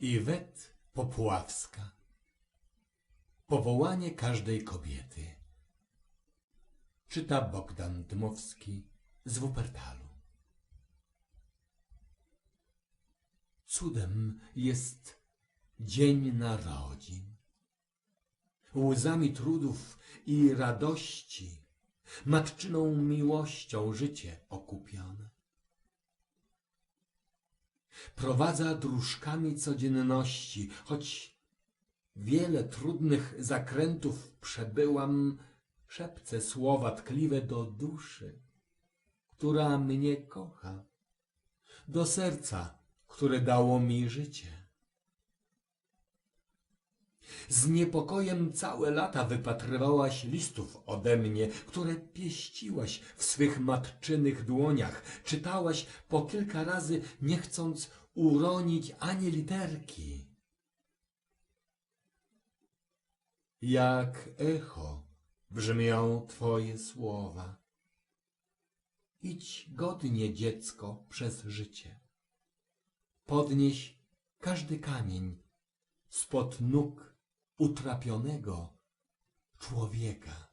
Iwet Popławska Powołanie każdej kobiety Czyta Bogdan Dmowski z Wuppertalu Cudem jest dzień narodzin. Łzami trudów i radości, matczyną miłością życie okupione. Prowadza dróżkami codzienności, choć wiele trudnych zakrętów przebyłam, szepce słowa tkliwe do duszy, która mnie kocha, do serca, które dało mi życie. Z niepokojem całe lata wypatrywałaś listów ode mnie, które pieściłaś w swych matczynych dłoniach. Czytałaś po kilka razy, nie chcąc uronić ani literki. Jak echo brzmią twoje słowa. Idź godnie, dziecko, przez życie. Podnieś każdy kamień spod nóg utrapionego człowieka.